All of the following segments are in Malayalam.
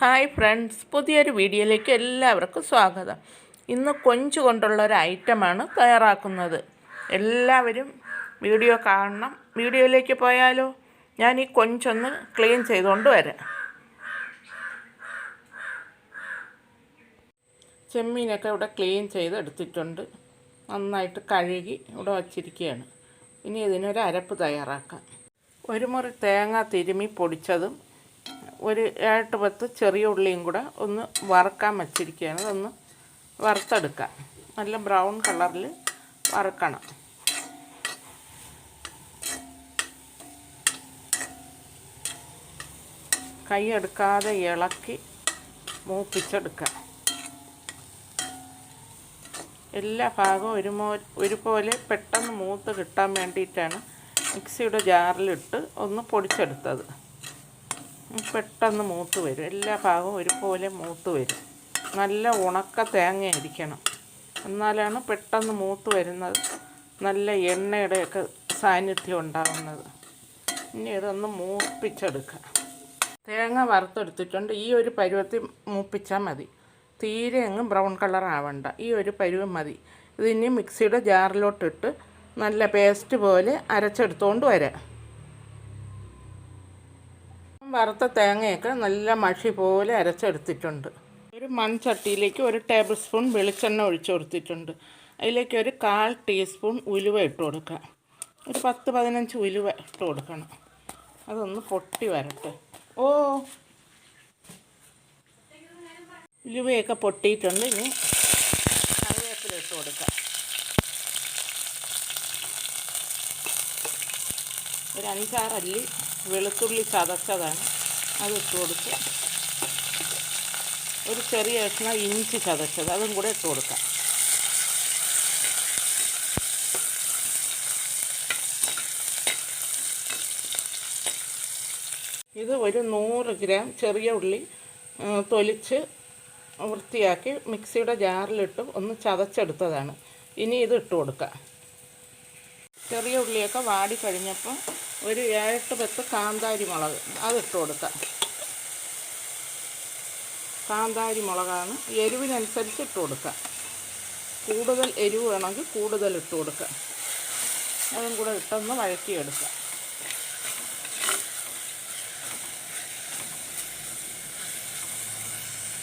ഹായ് ഫ്രണ്ട്സ് പുതിയൊരു വീഡിയോയിലേക്ക് എല്ലാവർക്കും സ്വാഗതം. ഇന്ന് കൊഞ്ച് കൊണ്ടുള്ള ഒരു ഐറ്റമാണ് തയ്യാറാക്കുന്നത്. എല്ലാവരും വീഡിയോ കാണണം. വീഡിയോയിലേക്ക് പോയാലോ? ഞാൻ ഈ കൊഞ്ചൊന്ന് ക്ലീൻ ചെയ്തുകൊണ്ട് വരാം. ചെമ്മീനൊക്കെ ഇവിടെ ക്ലീൻ ചെയ്ത് എടുത്തിട്ടുണ്ട് നന്നായിട്ട് കഴുകി ഇവിടെ വച്ചിരിക്കുകയാണ്. ഇനി ഇതിനൊരു അരപ്പ് തയ്യാറാക്കാം. ഒരു മുറി തേങ്ങ തിരുമി പൊടിച്ചതും ഒരു ഏട്ട് പത്ത് ചെറിയ ഉള്ളിയും കൂടെ ഒന്ന് വറുക്കാൻ വച്ചിരിക്കുകയാണ്. അതൊന്ന് വറുത്തെടുക്കാം. നല്ല ബ്രൗൺ കളറിൽ വറുക്കണം. കൈ എടുക്കാതെ ഇളക്കി മൂപ്പിച്ചെടുക്കാം. എല്ലാ ഭാഗവും ഒരുമോ ഒരുപോലെ പെട്ടെന്ന് മൂത്ത് കിട്ടാൻ വേണ്ടിയിട്ടാണ് മിക്സിയുടെ ജാറിലിട്ട് ഒന്ന് പൊടിച്ചെടുത്തത്. പെട്ടെന്ന് മൂത്ത് വരും. എല്ലാ ഭാഗവും ഒരുപോലെ മൂത്ത് വരും. നല്ല ഉണക്ക തേങ്ങയായിരിക്കണം എന്നാലാണ് പെട്ടെന്ന് മൂത്ത് വരുന്നത്. നല്ല എണ്ണയുടെയൊക്കെ സാന്നിധ്യം ഉണ്ടാകുന്നത് ഇനി ഇതൊന്ന് മൂപ്പിച്ചെടുക്കുക തേങ്ങ വറുത്തെടുത്തിട്ടുണ്ട്. ഈ ഒരു പരുവത്തിൽ മൂപ്പിച്ചാൽ മതി. തീരെ അങ്ങ് ബ്രൗൺ കളർ ആവണ്ട. ഈ ഒരു പരുവം മതി. ഇതിനി മിക്സിയുടെ ജാറിലോട്ടിട്ട് നല്ല പേസ്റ്റ് പോലെ അരച്ചെടുത്തുകൊണ്ട് വരാം. വറുത്ത തേങ്ങയൊക്കെ നല്ല മഷി പോലെ അരച്ചെടുത്തിട്ടുണ്ട്. ഒരു മൺചട്ടിയിലേക്ക് ഒരു ടേബിൾ സ്പൂൺ വെളിച്ചെണ്ണ ഒഴിച്ചു കൊടുത്തിട്ടുണ്ട്. അതിലേക്ക് ഒരു കാൽ ടീസ്പൂൺ ഉലുവ ഇട്ട് കൊടുക്കുക ഒരു പത്ത് പതിനഞ്ച് ഉലുവ ഇട്ട് കൊടുക്കണം. അതൊന്ന് പൊട്ടി വരട്ടെ. ഓ. ഉലുവയൊക്കെ പൊട്ടിയിട്ടുണ്ട്. ഇനി കറിവേപ്പില ഇട്ട് കൊടുക്കാം. ഒരു അഞ്ചാറല്ലി വെളുത്തുള്ളി ചതച്ചതാണ്. അത് ഇട്ട് കൊടുക്കുക. ഒരു ചെറിയ കഷ്ണം ഇഞ്ചി ചതച്ചത്. അതും കൂടെ ഇട്ട് കൊടുക്കാം ഇത് ഒരു നൂറ് ഗ്രാം ചെറിയ ഉള്ളി തൊലിച്ച് വൃത്തിയാക്കി മിക്സിയുടെ ജാറിലിട്ട് ഒന്ന് ചതച്ചെടുത്തതാണ്. ഇനി ഇത് ഇട്ട് കൊടുക്കുക. ചെറിയ ഉള്ളിയൊക്കെ വാടി കഴിഞ്ഞപ്പോൾ ഒരു ഏഴെട്ട് പത്ത് കാന്താരി മുളക്. അതിട്ട് കൊടുക്കാം. കാന്താരി മുളകാണ്. എരിവിനനുസരിച്ച് ഇട്ട് കൊടുക്കാം. കൂടുതൽ എരിവ് വേണമെങ്കിൽ കൂടുതൽ ഇട്ട് കൊടുക്കാം. അതും കൂടെ ഇട്ടൊന്ന് വഴറ്റിയെടുക്കാം.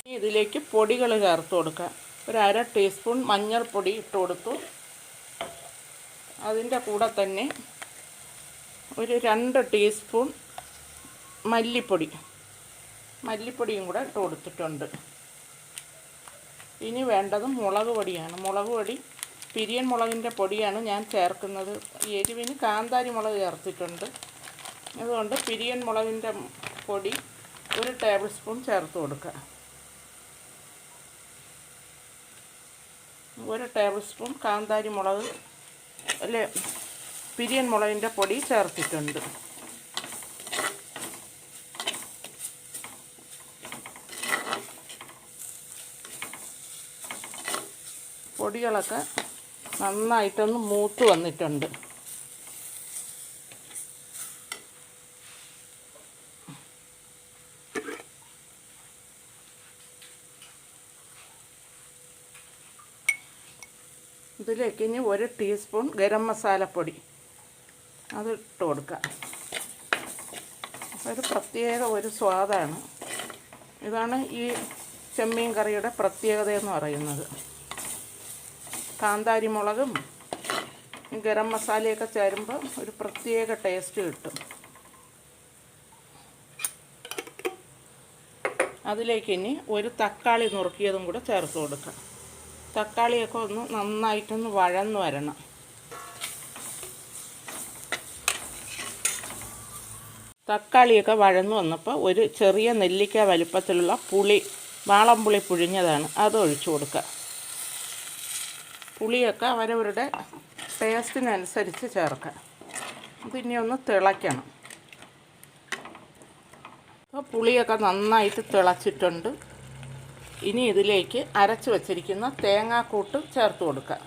ഇനി ഇതിലേക്ക് പൊടികൾ ചേർത്ത് കൊടുക്കാം. ഒരു അര ടീസ്പൂൺ മഞ്ഞൾപ്പൊടി ഇട്ട് കൊടുത്തു. അതിന്റെ കൂടെ തന്നെ ഒരു രണ്ട് ടീസ്പൂൺ മല്ലിപ്പൊടി. മല്ലിപ്പൊടിയും കൂടെ ഇട്ട് കൊടുത്തിട്ടുണ്ട്. ഇനി വേണ്ടത് മുളക് പൊടിയാണ്. മുളക് പൊടി പിരിയൻ മുളകിന്റെ പൊടിയാണ് ഞാൻ ചേർക്കുന്നത്. എരിവിന് കാന്താരി മുളക് ചേർത്തിട്ടുണ്ട്. അതുകൊണ്ട് പിരിയൻ മുളകിന്റെ പൊടി ഒരു ടേബിൾ സ്പൂൺ ചേർത്ത് കൊടുക്കുക. ഒരു ടേബിൾ സ്പൂൺ കാന്താരി മുളക് അല്ലെ പിരിയൻ മുളകിന്റെ പൊടി ചേർത്തിട്ടുണ്ട്. പൊടികളൊക്കെ നന്നായിട്ടൊന്ന് മൂത്ത് വന്നിട്ടുണ്ട്. ഇതിലേക്ക് ഇനി ഒരു ടീസ്പൂൺ ഗരം മസാലപ്പൊടി. അത് ഇട്ട് കൊടുക്കുക ഒരു പ്രത്യേക ഒരു സ്വാദാണ്. ഇതാണ് ഈ ചെമ്മീൻ കറിയുടെ പ്രത്യേകത എന്ന് പറയുന്നത്. കാന്താരി മുളകും ഗരം മസാലയൊക്കെ ചേരുമ്പോൾ ഒരു പ്രത്യേക ടേസ്റ്റ് കിട്ടും. അതിലേക്ക് ഇനി ഒരു തക്കാളി നുറുക്കിയതും കൂടെ ചേർത്ത് കൊടുക്കാം. തക്കാളിയൊക്കെ ഒന്ന് നന്നായിട്ടൊന്ന് വഴന്ന് വരണം. തക്കാളിയൊക്കെ വഴന്നു വന്നപ്പോൾ ഒരു ചെറിയ നെല്ലിക്ക വലുപ്പത്തിലുള്ള പുളി വാളംപുളി പുഴിഞ്ഞതാണ് അത് ഒഴിച്ചു കൊടുക്കുക. പുളിയൊക്കെ അവരവരുടെ ടേസ്റ്റിനനുസരിച്ച് ചേർക്കുക. പിന്നെ ഒന്ന് തിളയ്ക്കണം. അപ്പോൾ പുളിയൊക്കെ നന്നായിട്ട് തിളച്ചിട്ടുണ്ട്. ഇനി ഇതിലേക്ക് അരച്ച് വച്ചിരിക്കുന്ന തേങ്ങാക്കൂട്ട് ചേർത്ത് കൊടുക്കുക.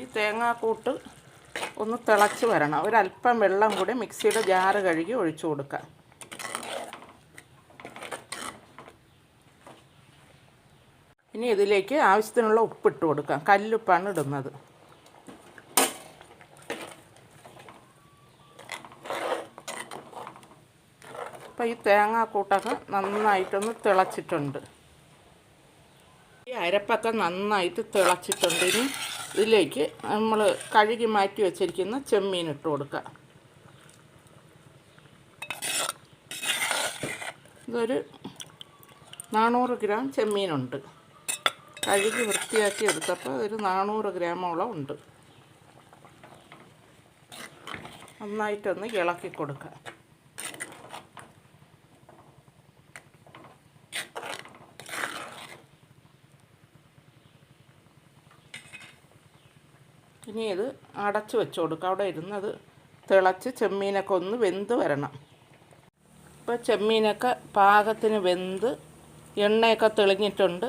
ഈ തേങ്ങാക്കൂട്ട് ഒന്ന് തിളച്ച് വരണം. ഒരല്പം വെള്ളം കൂടി മിക്സിയുടെ ജാറ് കഴുകി ഒഴിച്ചു കൊടുക്കാം. ഇനി ഇതിലേക്ക് ആവശ്യത്തിനുള്ള ഉപ്പിട്ട് കൊടുക്കാം. കല്ലുപ്പാണ് ഇടുന്നത്. അപ്പോൾ ഈ തേങ്ങാക്കൂട്ടൊക്കെ നന്നായിട്ടൊന്ന് തിളച്ചിട്ടുണ്ട്. ഈ അരപ്പൊക്കെ നന്നായിട്ട് തിളച്ചിട്ടുണ്ട്. ഇനി ഇതിലേക്ക് നമ്മൾ കഴുകി മാറ്റി വെച്ചിരിക്കുന്ന ചെമ്മീൻ ഇട്ട് കൊടുക്കുക. ഇതൊരു നാനൂറ് ഗ്രാം ചെമ്മീനുണ്ട്. കഴുകി വൃത്തിയാക്കി എടുത്തപ്പോൾ ഒരു നാനൂറ് ഗ്രാമോളം ഉണ്ട്. നന്നായിട്ടൊന്ന് ഇളക്കി കൊടുക്കുക. ഇനി ഇത് അടച്ചു വെച്ച് കൊടുക്കുക അവിടെ ഇരുന്നത് തിളച്ച് ചെമ്മീനൊക്കെ ഒന്ന് വെന്ത് വരണം. ഇപ്പോൾ ചെമ്മീനൊക്കെ പാകത്തിന് വെന്ത് എണ്ണയൊക്കെ തെളിഞ്ഞിട്ടുണ്ട്.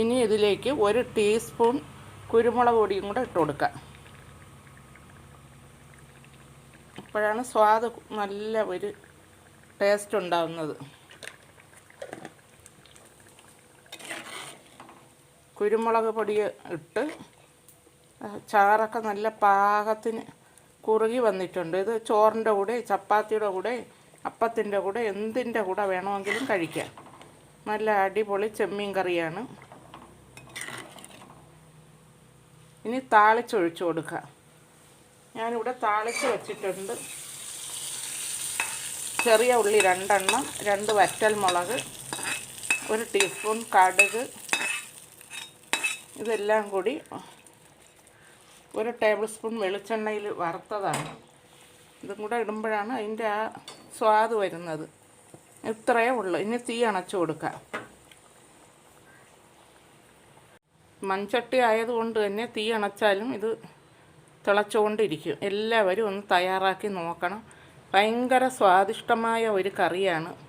ഇനി ഇതിലേക്ക് ഒരു ടീസ്പൂൺ കുരുമുളക് പൊടിയും കൂടെ ഇട്ട് കൊടുക്കുക അപ്പോഴാണ് സ്വാദ് നല്ല ഒരു ടേസ്റ്റ് ഉണ്ടാകുന്നത് കുരുമുളക് പൊടി ഇട്ട് ചാറൊക്കെ നല്ല പാകത്തിന് കുറുകി വന്നിട്ടുണ്ട്. ഇത് ചോറിന്റെ കൂടെ ചപ്പാത്തിയുടെ കൂടെ അപ്പത്തിന്റെ കൂടെ എന്തിന്റെ കൂടെ വേണമെങ്കിലും കഴിക്കാം. നല്ല അടിപൊളി ചെമ്മീൻ കറിയാണ്. ഇനി താളിച്ചൊഴിച്ചു കൊടുക്കുക ഞാനിവിടെ താളിച്ച് വെച്ചിട്ടുണ്ട്. ചെറിയ ഉള്ളി രണ്ടെണ്ണം രണ്ട് വറ്റൽ മുളക് ഒരു ടീസ്പൂൺ കടുക് ഇതെല്ലാം കൂടി ഒരു ടേബിൾ സ്പൂൺ വെളിച്ചെണ്ണയിൽ വറുത്തതാണ്. ഇതും കൂടെ ഇടുമ്പോഴാണ് അതിന്റെ ആ സ്വാദ് വരുന്നത്. ഇത്രയേ ഉള്ളൂ. ഇനി തീ അണച്ചു കൊടുക്കാം. മൺചട്ടി ആയതുകൊണ്ട് തന്നെ തീ അണച്ചാലും ഇത് തിളച്ചുകൊണ്ടിരിക്കും. എല്ലാവരും ഒന്ന് തയ്യാറാക്കി നോക്കണം. ഭയങ്കര സ്വാദിഷ്ടമായ ഒരു കറിയാണ്.